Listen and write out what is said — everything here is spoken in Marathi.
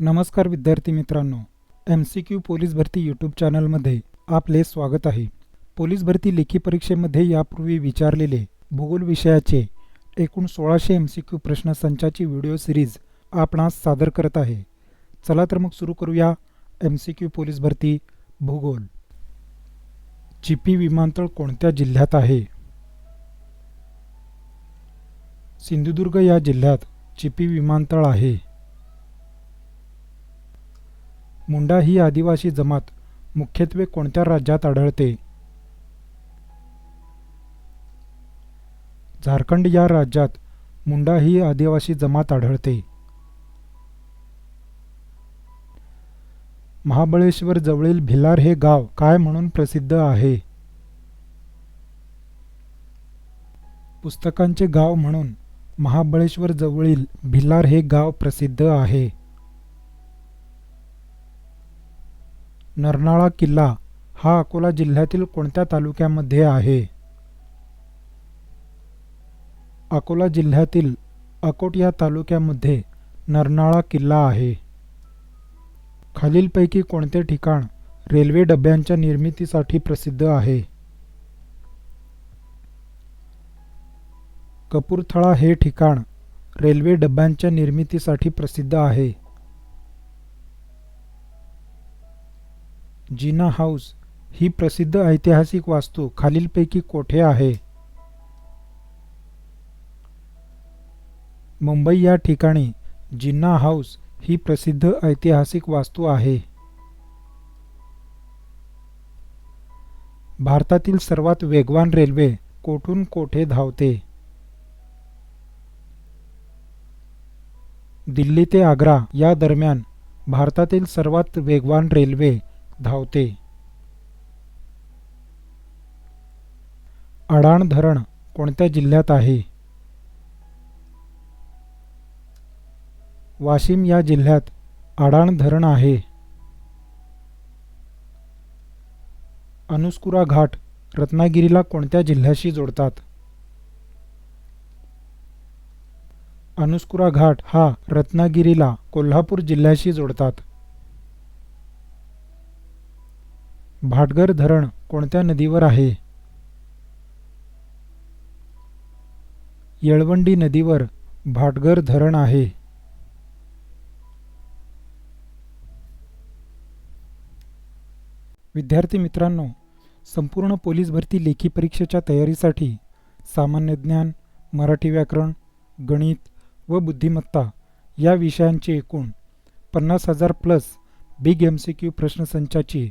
नमस्कार विद्यार्थी मित्रांनो एम सी क्यू पोलीस भरती यूट्यूब चॅनलमध्ये आपले स्वागत आहे. पोलीस भरती लेखी परीक्षेमध्ये यापूर्वी विचारलेले भूगोल विषयाचे एकूण सोळाशे एम सी क्यू प्रश्नसंचाची व्हिडिओ सिरीज आपणास सादर करत आहे. चला तर मग सुरू करूया एम सी क्यू पोलीस भरती भूगोल. चिपी विमानतळ कोणत्या जिल्ह्यात आहे? सिंधुदुर्ग या जिल्ह्यात चिपी विमानतळ आहे. मुंडा ही आदिवासी जमात मुख्यत्वे कोणत्या राज्यात आढळते? झारखंड या राज्यात मुंडा ही आदिवासी जमात आढळते. महाबळेश्वर जवळील भिलार हे गाव काय म्हणून प्रसिद्ध आहे? पुस्तकांचे गाव म्हणून महाबळेश्वर जवळील भिलार हे गाव प्रसिद्ध आहे. नरनाळा किल्ला हा अकोला जिल्ह्यातील कोणत्या तालुक्यामध्ये आहे? अकोला जिल्ह्यातील अकोट या तालुक्यामध्ये नरनाळा किल्ला आहे. खालीलपैकी कोणते ठिकाण रेल्वे डब्यांच्या निर्मितीसाठी प्रसिद्ध आहे? कपूरथळा हे ठिकाण रेल्वे डब्यांच्या निर्मितीसाठी प्रसिद्ध आहे. जिना हाऊस ही प्रसिद्ध ऐतिहासिक वास्तू खालीलपैकी कोठे आहे? मुंबई या ठिकाणी जिन्ना हाऊस ही प्रसिद्ध ऐतिहासिक वास्तू आहे. भारतातील सर्वात वेगवान रेल्वे कोठून कोठे धावते? दिल्ली ते आग्रा या दरम्यान भारतातील सर्वात वेगवान रेल्वे धावते. अडाण धरण कोणत्या जिल्ह्यात आहे? वाशिम या जिल्ह्यात अडाण धरण आहे. अनुस्कुरा घाट रत्नागिरीला कोणत्या जिल्ह्याशी जोडतात? अनुस्कुरा घाट हा रत्नागिरीला कोल्हापूर जिल्ह्याशी जोडतात. भाटगर धरण कोणत्या नदीवर आहे? येळवंडी नदीवर भाटगर धरण आहे. विद्यार्थी मित्रांनो संपूर्ण पोलीस भरती लेखी परीक्षेच्या तयारीसाठी सामान्य ज्ञान मराठी व्याकरण गणित व बुद्धिमत्ता या विषयांचे एकूण पन्नास हजार plus big M C Q प्रश्नसंचाची